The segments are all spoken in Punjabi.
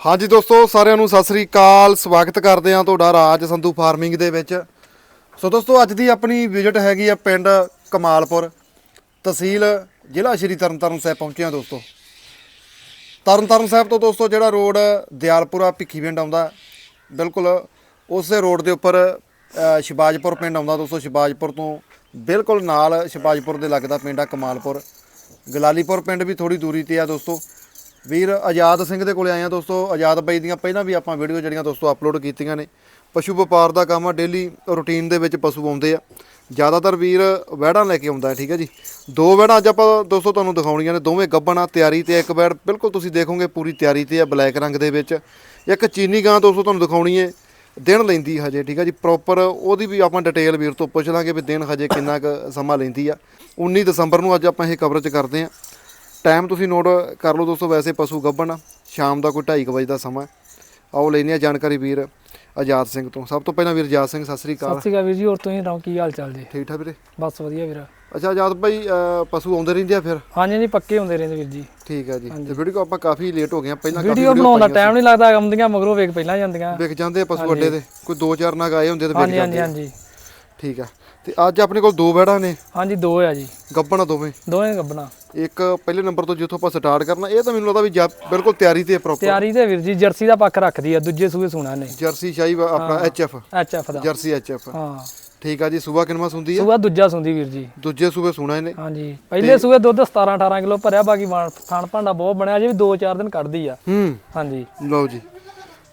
ਹਾਂਜੀ ਦੋਸਤੋ, ਸਾਰਿਆਂ ਨੂੰ ਸਤਿ ਸ੍ਰੀ ਅਕਾਲ। ਸਵਾਗਤ ਕਰਦੇ ਹਾਂ ਤੁਹਾਡਾ ਰਾਜ ਸੰਧੂ ਫਾਰਮਿੰਗ ਦੇ ਵਿੱਚ। ਸੋ ਦੋਸਤੋ, ਅੱਜ ਦੀ ਆਪਣੀ ਵਿਜ਼ਿਟ ਹੈਗੀ ਆ ਪਿੰਡ ਕਮਾਲਪੁਰ, ਤਹਿਸੀਲ ਜ਼ਿਲ੍ਹਾ ਸ਼੍ਰੀ ਤਰਨਤਾਰਨ ਸਾਹਿਬ ਪਹੁੰਚੇ ਹਾਂ ਦੋਸਤੋ। ਤਰਨਤਾਰਨ ਸਾਹਿਬ ਤੋਂ ਦੋਸਤੋ, ਜਿਹੜਾ ਰੋਡ ਦਿਆਲਪੁਰਾ ਭਿੱਖੀਵਿੰਡ ਆਉਂਦਾ, ਬਿਲਕੁਲ ਉਸੇ ਰੋਡ ਦੇ ਉੱਪਰ ਸ਼ਿਬਾਜਪੁਰ ਪਿੰਡ ਆਉਂਦਾ ਦੋਸਤੋ। ਸ਼ਿਬਾਜਪੁਰ ਤੋਂ ਬਿਲਕੁਲ ਨਾਲ ਸ਼ਿਬਾਜਪੁਰ ਦੇ ਲੱਗਦਾ ਪਿੰਡ ਆ ਕਮਾਲਪੁਰ। ਗਲਾਲੀਪੁਰ ਪਿੰਡ ਵੀ ਥੋੜੀ ਦੂਰੀ ਤੇ ਆ ਦੋਸਤੋ। ਵੀਰ, ਆਜ਼ਾਦ ਸਿੰਘ ਦੇ ਕੋਲੇ ਆਏ ਆ ਦੋਸਤੋ। ਆਜ਼ਾਦ ਬਾਈ ਦੀਆਂ ਪਹਿਲਾਂ ਵੀ ਆਪਾਂ ਵੀਡੀਓ ਜਿਹੜੀਆਂ ਦੋਸਤੋ ਅਪਲੋਡ ਕੀਤੀਆਂ ਨੇ। ਪਸ਼ੂ ਵਪਾਰ ਦਾ ਕੰਮ ਆ ਡੇਲੀ ਰੁਟੀਨ ਦੇ ਵਿੱਚ ਪਸ਼ੂ ਆਉਂਦੇ ਆ। ਜ਼ਿਆਦਾਤਰ ਵੀਰ ਵਹਿੜਾਂ ਲੈ ਕੇ ਆਉਂਦਾ ਹੈ, ਠੀਕ ਹੈ ਜੀ। ਦੋ ਵਹਿੜਾਂ ਅੱਜ ਆਪਾਂ ਦੋਸਤੋ ਤੁਹਾਨੂੰ ਦਿਖਾਉਣੀਆਂ ਨੇ। ਦੋਵੇਂ ਗੱਬਣ ਆ, ਤਿਆਰੀ ਤੇ ਇੱਕ ਵਹਿੜ। ਬਿਲਕੁਲ ਤੁਸੀਂ ਦੇਖੋਗੇ ਪੂਰੀ ਤਿਆਰੀ ਤੇ ਆ, ਬਲੈਕ ਰੰਗ ਦੇ ਵਿੱਚ। ਇੱਕ ਚੀਨੀ ਗਾਂ ਦੋਸਤੋ ਤੁਹਾਨੂੰ ਦਿਖਾਉਣੀ ਹੈ ਦਿਨ ਲੈਂਦੀ ਹਜੇ, ਠੀਕ ਹੈ ਜੀ ਪ੍ਰੋਪਰ ਉਹਦੀ ਵੀ ਆਪਾਂ ਡਿਟੇਲ ਵੀਰ ਤੋਂ ਪੁੱਛ ਲਾਂਗੇ ਵੀ ਦਿਨ ਹਜੇ ਕਿੰਨਾ ਕੁ ਸਮਾਂ ਲੈਂਦੀ ਆ। 19 ਦਸੰਬਰ ਨੂੰ ਅੱਜ ਆਪਾਂ ਇਹ ਕਵਰੇਜ ਕਰਦੇ ਆ ਟਾਈਮ ਤੁਸੀਂ ਨੋਟ ਕਰ ਲਓ ਦੋਸਤੋ ਵੈਸੇ ਪਸ਼ੂ ਗੱਭਣ ਆ। ਸ਼ਾਮ ਦਾ ਕੋਈ 2:30 ਵਜੇ ਦਾ ਸਮਾਂ। ਆਓ ਲੈਨੇ ਆ ਜਾਣਕਾਰੀ ਵੀਰ ਆਜ਼ਾਦ ਸਿੰਘ ਤੋਂ। ਸਭ ਤੋਂ ਪਹਿਲਾਂ ਵੀਰ ਆਜ਼ਾਦ ਸਿੰਘ ਸਤਿ ਸ੍ਰੀ ਸਤਿ ਅਕਾਲ ਸ਼੍ਰੀ ਅਕਾਲ ਵੀਰ ਜੀ ਹੋਰ ਤੁਸੀਂ ਸੁਣਾਓ ਕੀ ਹਾਲ ਚਾਲ ਜੀ? ਠੀਕ ਠਾਕ ਵੀਰੇ? ਬਸ ਵਧੀਆ ਵੀਰ। ਅੱਛਾ ਆਜ਼ਾਦ ਭਾਈ ਪਸ਼ੂ ਆਉਂਦੇ ਰਹਿੰਦੇ ਆ ਫਿਰ? ਹਾਂਜੀ ਜੀ ਪੱਕੇ ਹੁੰਦੇ ਰਹਿੰਦੇ ਵੀਰ ਜੀ। ਠੀਕ ਹੈ ਜੀ। ਤੇ ਵੀਡੀਓ ਆਪਾਂ ਕਾਫੀ ਲੇਟ ਹੋ ਗਏ ਆ ਪਹਿਲਾਂ ਕਾਫੀ ਵੀਡੀਓ ਬਣਾਉਣ ਦਾ ਟਾਈਮ ਨਹੀਂ ਲੱਗਦਾ ਆਉਂਦੀਆਂ ਮਗਰੋਂ ਵੇਖ ਪਹਿਲਾਂ ਜਾਂਦੀਆਂ। ਵਿਕ ਜਾਂਦੇ ਆ ਪਸ਼ੂ ਅੱਡੇ ਦੇ। ਕੋਈ 2-4 ਨਗ ਆਏ ਹੁੰਦੇ ਤੇ ਹਾਂਜੀ ਹਾਂਜੀ ਜਾਂਦੇ ਆ। ਹਾਂਜੀ। ਠੀਕ ਆ ਤੇ ਅੱਜ ਆਪਣੇ ਕੋਲ ਦੋ ਵੈੜਾਂ ਨੇ। ਹਾਂਜੀ ਦੋ ਆ ਜੀ। ਗੱਬਣ ਆ ਦੋਵੇਂ। ਦੋਵੇਂ ਗੱਬਣਾ ਇੱਕ ਪਹਿਲੇ ਨੰਬਰ ਤੋਂ ਜਿੱਥੋਂ ਆਪਾਂ ਸਟਾਰਟ ਕਰਨਾ ਇਹ ਤਾਂ ਮੈਨੂੰ ਲੱਗਦਾ ਵੀ ਜਾ- ਬਿਲਕੁਲ ਤਿਆਰੀ ਤੇ ਪ੍ਰੋਪਰ ਤਿਆਰੀ ਤੇ ਵੀਰ ਜੀ ਜਰਸੀ ਦਾ ਪੱਖ ਰੱਖਦੀ ਆ ਦੂਜੇ ਸੂਏ ਸੂਣਾ ਨੇ। ਜਰਸੀ ਸ਼ਾਹੀ ਵਾ- ਆਪਣਾ ਐਚਐਫ ਐਚਐਫ ਦਾ। ਜਰਸੀ ਐਚਐਫ ਹਾਂ। ਠੀਕ ਆ ਜੀ ਸੂਬਾ ਕਿੰਨਵਾ ਸੁੰਦੀ ਆ? ਸੂਆ ਦੂਜਾ ਸੁੰਦੀ ਵੀਰ ਜੀ। ਦੂਜੇ ਸੂਬੇ ਸੁਣਾ ਇਹਨੇ। ਹਾਂਜੀ ਪਹਿਲੇ ਸੂਏ ਦੁੱਧ 17 18 ਕਿਲੋ ਭਰਿਆ ਬਾਕੀ ਵਾਣ- ਥਣ ਭਾਂਡਾ ਬਹੁਤ ਬਣਿਆ ਜੇ ਵੀ 2-4 ਦਿਨ ਕੱਢਦੀ ਆ। ਹੂੰ। ਹਾਂਜੀ। ਲਓ ਜੀ।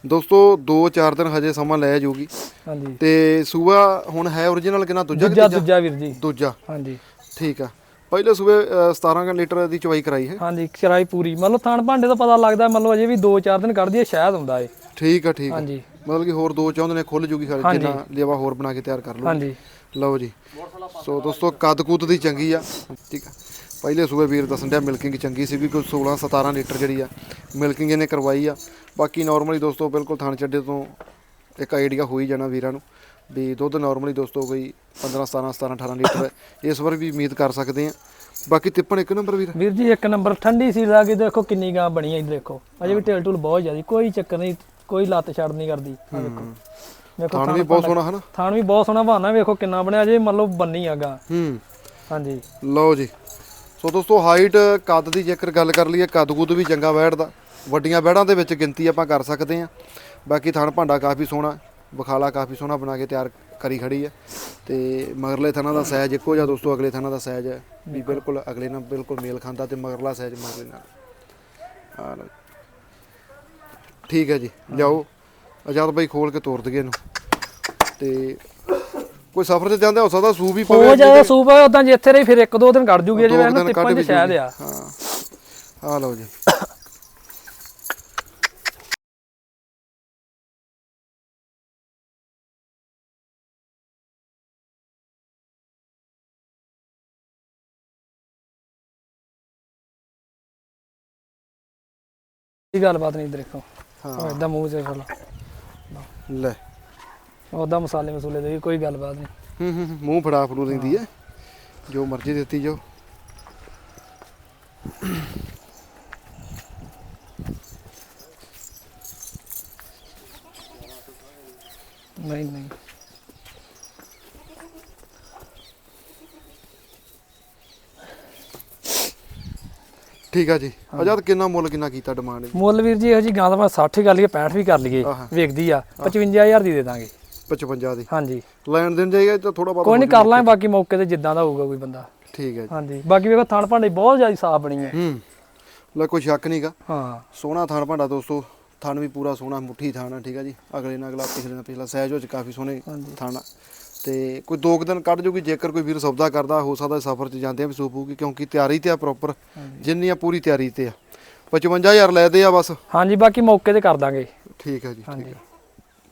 ਦੋਸਤੋ 2-4 ਦਿਨ ਹਜੇ ਸਮਾਂ ਲੈ ਜਾਊਗੀ ਹਾਂਜੀ। ਤੇ ਸੂਬਾ ਹੁਣ ਹੈ origignal ਕਿੰਨਾ? ਦੂਜਾ ਕਿ ਦੂਜਾ ਤੀਜਾ? ਦੂਜਾ ਵੀਰ ਜੀ। ਦੂਜਾ। ਹਾਂਜੀ। ਠੀਕ ਆ। ਪਹਿਲੇ ਸੂਬੇ ਅ, 17 ਕੁ ਲੀਟਰ ਦੀ ਚਵਾਈ ਕਰਾਈ ਹੈ। ਹਾਂਜੀ ਚਰਾਈ ਪੂਰੀ। ਮਤਲਬ ਥਣ ਭਾਂਡੇ ਤੋਂ ਪਤਾ ਲੱਗਦਾ ਮਤਲਬ ਅਜੇ ਵੀ 2-4 ਦਿਨ ਕੱਢਦੀ ਆ ਸ਼ਾਇਦ ਹੁੰਦਾ ਏ ਠੀਕ ਆ ਠੀਕ ਆ। ਹਾਂਜੀ। ਮਤਲਬ ਕਿ ਹੋਰ ਦੋ ਚਾਹੁੰਦੇ ਨੇ ਖੁੱਲ ਜੂਗੀ ਖਰੇ ਜਿੰਨਾ ਲੇਵਾ ਹੋਰ ਬਣਾ ਕੇ ਤਿਆਰ ਕਰ ਲਓ ਹਾਂਜੀ। ਲਓ ਜੀ। ਸੋ ਦੋਸਤੋ ਕੱਦ ਕੁੱਦ ਦੀ ਚੰਗੀ ਆ। ਠੀਕ ਆ। ਪਹਿਲੇ ਸੂਬੇ ਵੀਰ ਦੱਸਣ ਡਿਆ ਮਿਲਕਿੰਗ ਚੰਗੀ ਸੀ ਵੀ ਕੋਈ 16 17 ਲੀਟਰ ਜਿਹੜੀ ਆ ਮਿਲਕਿੰਗ ਇਹਨੇ ਕਰਵਾਈ ਆ। ਬਾਕੀ ਨਾਰਮਲੀ ਦੋਸਤੋ ਬਿਲਕੁਲ ਥਣ ਚੱਡੇ ਤੋਂ ਇੱਕ ਆਈਡੀਆ ਹੋ ਹੀ ਜਾਣਾ ਵੀਰਾਂ ਨੂੰ। ਵੀ ਦੁੱਧ ਨਾਰਮਲੀ ਦੋਸਤੋ ਕੋਈ 15 17 17 18 ਲੀਟਰ। ਇਸ ਵਾਰ ਵੀ ਉਮੀਦ ਕਰ ਸਕਦੇ ਆ ਬਾਕੀ ਤਿੱਪਣ ਇੱਕ ਨੰਬਰ ਵੀਰ? ਵੀਰ ਜੀ ਇੱਕ ਨੰਬਰ ਠੰਡੀ ਸੀ ਲਾ ਕੇ ਦੇਖੋ ਕਿੰਨੀ ਗਾਂ ਬਣੀ ਇੱਧਰ ਦੇਖੋ। ਅਜੇ ਵੀ ਢੇਲ ਢੂਲ ਬਹੁਤ ਜ਼ਿਆਦੀ ਕੋਈ ਚੱਕਰ ਨਹੀਂ ਕੋਈ ਲੱਤ ਛੱਡ ਨਹੀਂ ਕਰਦੀ। ਆ ਦੇਖੋ। ਦੇਖੋ ਥਣ ਵੀ ਬਹੁਤ ਸੋਹਣਾ ਹਨਾ? ਥਾਣ ਵੀ ਬਹੁਤ ਸੋਹਣਾ ਬਹਾਨਾ ਵੇਖੋ ਕਿੰਨਾ ਬਣਿਆ ਜੇ ਮੰਨ ਲਓ ਬੰਨੀ ਆ ਗਾਂ। ਹੂੰ। ਹਾਂਜੀ। ਲਓ ਜੀ। ਸੋ ਦੋਸਤੋ ਹਾਈਟ ਕੱਦ ਦੀ ਜੇਕਰ ਗੱਲ ਕਰ ਲਈਏ ਕੱਦ ਕੁੱਦ ਵੀ ਚੰਗਾ ਬੈਠਦਾ। ਵੱਡੀਆਂ ਬੈੜਾਂ ਦੇ ਵਿੱਚ ਗਿਣਤੀ ਆਪਾਂ ਕਰ ਸਕਦੇ ਆ ਬਾਕੀ ਥਣ ਭਾਂਡਾ ਕਾਫੀ ਸੋਹਣਾ। ਬਖਾਲਾ ਕਾਫੀ ਸੋਹਣਾ ਬਣਾ ਕੇ ਤਿਆਰ ਕਰੀ ਖੜੀ ਹੈ ਤੇ ਮਗਰਲੇ ਥਣਾ ਦਾ ਸਾਈਜ਼ ਇੱਕੋ ਜਿਹਾ ਦੋਸਤੋ ਅਗਲੇ ਥਣਾ ਦਾ ਸਾਈਜ਼ ਹੈ। ਵੀ ਬਿਲਕੁਲ। ਅਗਲੇ ਨਾਲ ਬਿਲਕੁਲ ਮੇਲ ਖਾਂਦਾ ਤੇ ਮਗਰਲਾ ਸਾਈਜ਼ ਮਗਰਲੇ ਨਾਲ। ਆ ਲਓ। ਠੀਕ ਹੈ ਜੀ ਲਿਆਓ। ਆਜ਼ਾਦ ਬਾਈ ਖੋਲ ਕੇ ਤੋਰ ਦਈਏ ਇਹਨੂੰ। ਤੇ ਕੋਈ ਸਫ਼ਰ ਤੇ ਜਾਂਦੇ ਹੋ ਸਕਦਾ ਸੂ ਵੀ ਪਵੇ ਉਹ ਜ਼ਿਆਦਾ ਸੂਪ ਹੈ ਉਦਾਂ ਜੇ ਇੱਥੇ ਰਹੀ ਫਿਰ ਇੱਕ ਦੋ ਦਿਨ ਕੱਢ ਜੂਗੀ ਜੇ ਇਹਨੂੰ ਵੀ ਚ ਸ਼ਾਇਦ। ਆ। ਹਾਂ। ਆ ਲਓ ਜੀ। ਇਹ ਗੱਲਬਾਤ ਨਹੀਂ ਦੇਖੋ। ਹਾਂ। ਇਦਾਂ ਮੂੰਹ ਚ ਫੜ ਲੈ। ਉਦਾਂ ਮਸਾਲੇ ਮਸੂਲੇ ਦੇ ਵੀ ਕੋਈ ਗੱਲਬਾਤ ਨਹੀਂ। ਹੂੰ ਹੂੰ ਹੂੰ, ਮੂੰਹ ਫੜਾ ਫੜੂ ਦਿੰਦੀ ਹੈ ਜੋ ਮਰਜ਼ੀ ਦਿੱਤੀ ਜੋ। ਨਹੀਂ ਨਹੀਂ। ਠੀਕ ਆ ਜੀ। ਆਜ਼ਾਦ ਕਿੰਨਾ ਮੁੱਲ ਕਿੰਨਾ ਕੀਤਾ ਡਿਮਾਂਡ ਮੁੱਲ ਵੀਰ ਜੀ ਇਹੋ ਜੀ ਗਾਂ ਦਾ ਮੈਂ 60 ਕਰ ਲਈਏ 65 ਵੀ ਕਰ ਲਈਏ। ਵੇਖਦੀ ਆ। 55000 ਦੀ ਦੇ ਦਾਂਗੇ। 55 ਦੀ। ਹਾਂਜੀ। ਲੈਣ ਦੇਣ ਜਾਏਗਾ ਤਾਂ ਥੋੜਾ ਬਹੁਤ ਕੋਈ ਨਹੀਂ ਕਰ ਲਾਂਗੇ ਬਾਕੀ ਮੌਕੇ ਤੇ ਜਿੱਦਾਂ ਦਾ ਹੋਊਗਾ ਕੋਈ ਬੰਦਾ। ਠੀਕ ਹੈ ਜੀ। ਹਾਂਜੀ। ਬਾਕੀ ਵੇਖੋ ਥਣ ਭਾਂਡੇ ਬਹੁਤ ਜ਼ਿਆਦਾ ਸਾਫ਼ ਬਣੀ ਹੈ ਹੂੰ। ਲੈ ਕੋਈ ਸ਼ੱਕ ਨਹੀਂਗਾ ਹਾਂ। ਸੋਹਣਾ ਥਣ ਭਾਂਡਾ ਦੋਸਤੋ। ਥਣ ਵੀ ਪੂਰਾ ਸੋਹਣਾ ਮੁੱਠੀ ਥਣ ਠੀਕ ਆ ਜੀ? ਅਗਲੇ ਨਾਲ ਅਗਲਾ ਪਿਛਲੇ ਨਾਲ ਪਿਛਲਾ ਸਹਿਜ ਵਿੱਚ ਕਾਫੀ ਸੋਹਣੇ ਥਣ ਤੇ ਕੋਈ ਦੋ ਕੁ ਦਿਨ ਕੱਢ ਜੂਗੀ ਜੇਕਰ ਕੋਈ ਵੀਰ ਸੌਦਾ ਕਰਦਾ ਹੋ ਸਕਦਾ ਸਫ਼ਰ 'ਚ ਜਾਂਦੇ ਆ ਵੀ ਸੂਪੂਗੀ ਕਿਉਂਕਿ ਤਿਆਰੀ ਤੇ ਆ ਪ੍ਰੋਪਰ ਜਿੰਨੀ ਆ ਪੂਰੀ ਤਿਆਰੀ ਤੇ ਆ। 55000 ਲੈਦੇ ਆ ਬਸ। ਹਾਂਜੀ ਬਾਕੀ ਮੌਕੇ ਤੇ ਕਰ ਦਾਂਗੇ। ਠੀਕ ਹੈ ਜੀ ਠੀਕ ਹੈ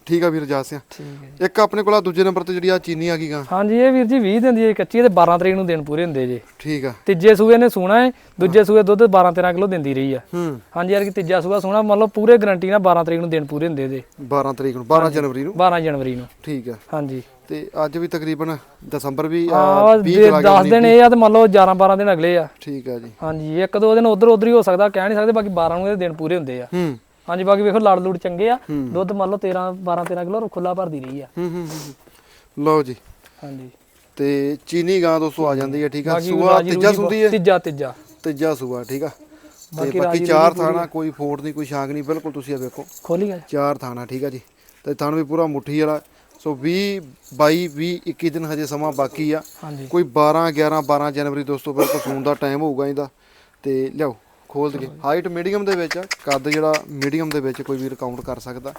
ਠੀਕ ਆ ਵੀਰ ਜਾਸਿਆ ਠੀਕ ਹੈ ਇੱਕ ਆਪਣੇ ਕੋਲ ਆ ਦੂਜੇ ਨੰਬਰ ਤੇ ਜਿਹੜੀ ਆ ਚੀਨੀ ਆ ਗਈ ਗਾ ਹਾਂਜੀ ਇਹ ਵੀਰ ਜੀ 20 ਦਿਨ ਦੀ ਹੈ ਕੱਚੀ ਇਹ ਤੇ 12 ਤਰੀਕ ਨੂੰ ਦਿਨ ਪੂਰੇ ਹੁੰਦੇ ਜੇ। ਠੀਕ ਆ। ਤੀਜੇ ਸੂਏ ਨੇ ਸੂਣਾ ਹੈ ਦੂਜੇ ਸੂਏ ਦੁੱਧ 12 13 ਕਿਲੋ ਦਿੰਦੀ ਰਹੀ ਆ। ਹੂੰ। ਹਾਂਜੀ ਯਾਰ ਕਿ ਤੀਜਾ ਸੂਆ ਸੋਣਾ ਮੰਨ ਲਓ ਪੂਰੇ ਗਰੰਟੀ ਨਾਲ 12 ਤਰੀਕ ਨੂੰ ਦਿਨ ਪੂਰੇ ਹੁੰਦੇ ਜੇ। 12 ਤਰੀਕ ਨੂੰ 12 ਜਨਵਰੀ ਨੂੰ? 12 ਜਨਵਰੀ ਨੂੰ। ਠੀਕ ਆ। ਹਾਂਜੀ। ਤੇ ਅੱਜ ਵੀ ਤਕਰੀਬਨ ਦਸੰਬਰ ਵੀ ਆ, ਆ 20 ਚਲਾ ਗਿਆ 10 ਦਿਨ ਇਹ ਆ ਤੇ ਮੰਨ ਲਓ 11 12 ਦਿਨ ਅਗਲੇ ਆ। ਠੀਕ ਆ ਜੀ। ਹਾਂਜੀ ਇੱਕ ਦੋ ਦਿਨ ਉਧਰ ਉਧਰ ਹੀ ਹੋ ਸਕਦਾ ਕਹਿ ਨਹੀਂ ਸਕਦੇ ਬਾਕੀ 12 ਨੂੰ ਇਹਦੇ ਦਿਨ ਪੂਰੇ ਹੁੰਦੇ ਆ। ਹੂੰ। ਹਾਂਜੀ ਬਾਕੀ ਵੇਖੋ ਲੜ ਲੂੜ ਚੰਗੇ ਆ। ਦੁੱਧ ਮੰਨ ਲਓ 13 12 13 ਕਿਲੋ ਖੁੱਲਾ ਭਰਦੀ ਰਹੀ ਆ। ਹੂੰ ਹੂੰ ਹੂੰ ਲਓ ਜੀ। ਹਾਂਜੀ। ਤੇ ਚੀਨੀ ਗਾਂ ਦੋਸਤੋ ਆ ਜਾਂਦੀ ਹੈ ਠੀਕ ਆ? ਸੂਆ ਰਾਜੀ ਤੀਜਾ ਰੂਜੀ ਸੁੰਦੀ ਹੈ ਤੀਜਾ ਤੀਜਾ। ਤੀਜਾ ਸੂਆ ਠੀਕ ਆ? ਤੇ ਬਾਕੀ ਬਾਕੀ ਰਾਜੀ ਚਾਰ ਥਾਣਾ ਕੋਈ ਫੋਟ ਨਹੀਂ ਕੋਈ ਸ਼ਾਂਕ ਨਹੀਂ ਬਿਲਕੁਲ ਤੁਸੀਂ ਇਹ ਵੇਖੋ। ਖੋਲੀ ਗਿਆ ਚਾਰ ਥਾਣਾ ਠੀਕ ਆ ਜੀ। ਤੇ ਥਣ ਵੀ ਪੂਰਾ ਮੁੱਠੀ ਵਾਲਾ। ਸੋ 20 22 20 21 ਦਿਨ ਹਜੇ ਸਮਾਂ ਬਾਕੀ ਆ। ਹਾਂਜੀ। ਕੋਈ 12 11 12 ਜਨਵਰੀ ਦੋਸਤੋ ਬਿਲਕੁਲ ਸੂਣ ਦਾ ਟਾਈਮ ਹੋਊਗਾ ਇਹਦਾ। ਤੇ ਲਿਆਓ। ਖੋਲ ਦਈਏ। ਹਾਈਟ ਮੀਡੀਅਮ ਦੇ ਵਿੱਚ ਆ, ਕੱਦ ਜਿਹੜਾ ਮੀਡੀਅਮ ਦੇ ਵਿੱਚ ਕੋਈ ਵੀਰ ਕਾਊਂਟ ਕਰ ਸਕਦਾ।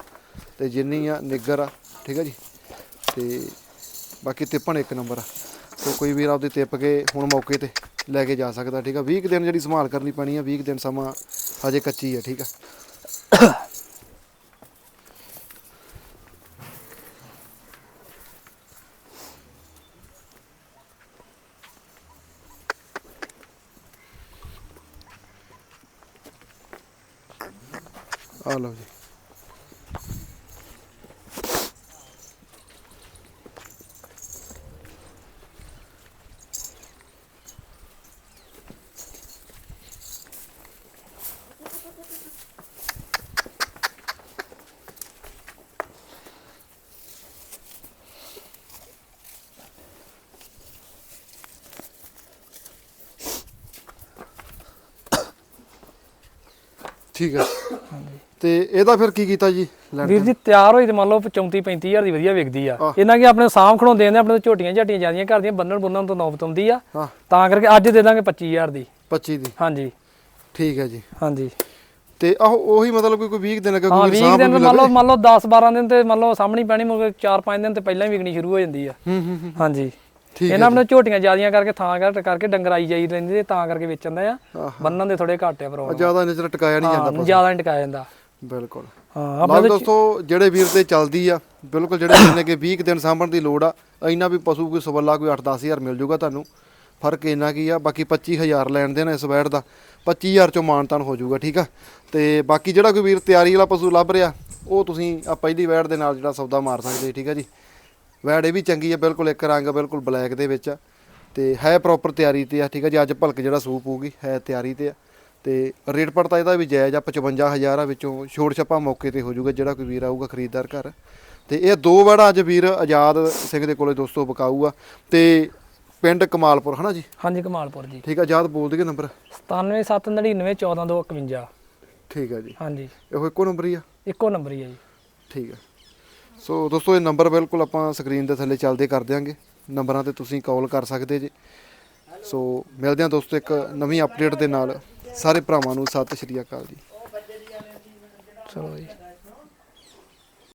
ਤੇ ਜਿੰਨੀ ਆ, ਨਿੱਗਰ ਆ, ਠੀਕ ਆ ਜੀ? ਤੇ ਬਾਕੀ ਤਿੱਪਣ ਇੱਕ ਨੰਬਰ ਆ। ਸੋ ਕੋਈ ਵੀਰ ਆਪਦੇ ਤਿੱਪ ਕੇ ਹੁਣ ਮੌਕੇ ਤੇ ਲੈ ਕੇ ਜਾ ਸਕਦਾ, ਠੀਕ ਆ? 20 ਕੁ ਦਿਨ ਜਿਹੜੀ ਸੰਭਾਲ ਕਰਨੀ ਪੈਣੀ ਆ 20 ਕੁ ਦਿਨ ਸਮਾਂ ਹਜੇ ਕੱਚੀ ਆ, ਠੀਕ ਆ? ਆ ਲਓ ਜੀ। ਠੀਕ ਆ ਤੇ ਇਹਦਾ ਫਿਰ ਕੀ ਕੀਤਾ ਜੀ? ਵੀਰ ਜੀ ਤਿਆਰ ਹੋਈ ਤੇ ਮੰਨ ਲਓ 34 35000 ਦੀ ਵਧੀਆ ਵਿਕਦੀ ਆ। ਇਹਨਾਂ ਕੀ ਆਪਣੇ ਸਾਂਭ ਖੜਾਉਂਦੇ ਨੇ ਆਪਣੇ ਝੋਟੀਆਂ ਝਾਟੀਆਂ ਜਾਂਦੀਆਂ ਘਰ ਦੀਆਂ ਬੰਨਣ ਬੁੰਨਣ ਤੋਂ ਨੌਬਤ ਆਉਂਦੀ ਆ। ਹਾਂ ਤਾਂ ਕਰਕੇ ਅੱਜ ਦੇ ਦਾਂਗੇ 25000 ਦੀ। 25 ਦੀ। ਹਾਂਜੀ। ਠੀਕ ਹੈ ਜੀ। ਹਾਂਜੀ। ਤੇ ਆਹ ਉਹੀ ਮਤਲਬ ਕੋਈ ਕੋਈ 20 ਦਿਨ ਹਾਂ ਕੋਈ 20 ਸਾਂਭ ਦਿਨ ਮੰਨ ਲਓ ਮੰਨ ਲਓ 10 12 ਦਿਨ ਤੇ ਮੰਨ ਲਓ ਸਾਹਮਣੀ ਪੈਣੀ ਮੁੜ 4-5 ਦਿਨ ਤੇ ਪਹਿਲਾਂ ਹੀ ਵਿਕਣੀ ਸ਼ੁਰੂ ਹੋ ਜਾਂਦੀ ਆ। ਹੂੰ ਹੂੰ ਹੂੰ। ਹਾਂਜੀ। ਹੈ ਇਹਨਾਂ ਆਪਣੇ ਝੋਟੀਆਂ ਜਿਆਦੀਆਂ ਕਰਕੇ ਥਾਂ ਕਰ ਕਰਕੇ ਡੰਗਰ ਆਈ ਜਾਈ ਰਹਿੰਦੀ ਤੇ ਤਾਂ ਕਰਕੇ ਵੇਚਣ ਦਾ ਆ। ਬੰਨਣ ਦੇ ਥੋੜੇ ਘੱਟ ਆ ਪ੍ਰੋਬਲਮ ਜ਼ਿਆਦਾ ਨਜ਼ਰ ਟਿਕਾਇਆ ਨਹੀਂ ਜਾਂਦਾ ਹਾਂ ਜ਼ਿਆਦਾ ਨਹੀਂ ਟਿਕਾਇਆ ਜਾਂਦਾ। ਬਿਲਕੁਲ। ਹਾਂ ਲਓ ਦੋਸਤੋ ਜਿਹੜੇ ਵੀਰ ਤੇ ਚੱਲਦੀ ਆ ਬਿਲਕੁਲ ਜਿਹੜੇ ਵੀਰ ਨੇ ਕਿ 20 ਕੁ ਦਿਨ ਸਾਂਭਣ ਦੀ ਲੋੜ ਆ ਇੰਨਾ ਵੀ ਪਸ਼ੂ ਕੋਈ ਸਵੱਲਾ ਕੋਈ 8-10000 ਮਿਲ ਜੂਗਾ ਤੁਹਾਨੂੰ। ਫ਼ਰਕ ਇੰਨਾ ਕੀ ਆ ਬਾਕੀ 25000 ਲੈਣ ਦੇ ਨੇ ਇਸ ਵੈੜ ਦਾ 25000 ਚੋਂ ਮਾਨਤਾਨ ਹੋ ਜਾਊਗਾ ਠੀਕ ਆ? ਤੇ ਬਾਕੀ ਜਿਹੜਾ ਕੋਈ ਵੀਰ ਤਿਆਰੀ ਵਾਲਾ ਪਸ਼ੂ ਲੱਭ ਰਿਹਾ ਉਹ ਤੁਸੀਂ ਆ ਪਹਿਲੀ ਵੈੜ ਦੇ ਨਾਲ ਜਿਹੜਾ ਸੌਦਾ ਮਾਰ ਸਕਦੇ ਠੀਕ ਆ ਜੀ? ਵੈੜ ਇਹ ਵੀ ਚੰਗੀ ਆ ਬਿਲਕੁਲ ਇੱਕ ਰੰਗ ਬਿਲਕੁਲ ਬਲੈਕ ਦੇ ਵਿੱਚ ਆ। ਤੇ ਹੈ ਪ੍ਰੋਪਰ ਤਿਆਰੀ ਤੇ ਆ ਠੀਕ ਆ ਜੀ ਅੱਜ ਭਲਕ ਜਿਹੜਾ ਸੂਪ ਹੋਊਗੀ ਹੈ ਤਿਆਰੀ ਤੇ ਆ। ਤੇ ਰੇਟ ਪੜਤਾ ਇਹਦਾ ਵੀ ਜਾਇਜ਼ ਆ 55000 ਆ ਵਿੱਚੋਂ ਛੋੜ ਛੱਪਾ ਮੌਕੇ ਤੇ ਹੋ ਜਾਊਗਾ ਜਿਹੜਾ ਕੋਈ ਵੀਰ ਆਊਗਾ ਖਰੀਦਦਾਰ ਘਰ। ਤੇ ਇਹ ਦੋ ਵੜਾ ਅੱਜ ਵੀਰ ਆਜ਼ਾਦ ਸਿੰਘ ਦੇ ਕੋਲੇ ਦੋਸਤੋ ਬਕਾਊ ਆ ਤੇ ਪਿੰਡ ਕਮਾਲਪੁਰ ਹਨਾ ਜੀ? ਹਾਂਜੀ ਕਮਾਲਪੁਰ ਜੀ। ਠੀਕ ਆ ਆਜ਼ਾਦ ਬੋਲ ਦਈਏ ਨੰਬਰ 9779914251 ਠੀਕ ਆ ਜੀ। ਹਾਂਜੀ। ਇਹੋ ਇੱਕੋ ਨੰਬਰ ਹੀ ਆ? ਇੱਕੋ ਨੰਬਰ ਹੀ ਹੈ ਜੀ। ਠੀਕ ਆ। ਸੋ ਦੋਸਤੋ, ਇਹ ਨੰਬਰ ਬਿਲਕੁਲ ਆਪਾਂ ਸਕਰੀਨ ਦੇ ਥੱਲੇ ਚੱਲਦੇ ਕਰ ਦਿਆਂਗੇ। ਨੰਬਰਾਂ ਤੇ ਤੁਸੀਂ ਕਾਲ ਕਰ ਸਕਦੇ ਜੇ। ਸੋ ਮਿਲਦੇ ਹਾਂ ਦੋਸਤੋ ਇੱਕ ਨਵੀਂ ਅਪਡੇਟ ਦੇ ਨਾਲ। ਸਾਰੇ ਭਰਾਵਾਂ ਨੂੰ ਸਤਿ ਸ਼੍ਰੀ ਅਕਾਲ ਜੀ। ਚਲੋ ਜੀ।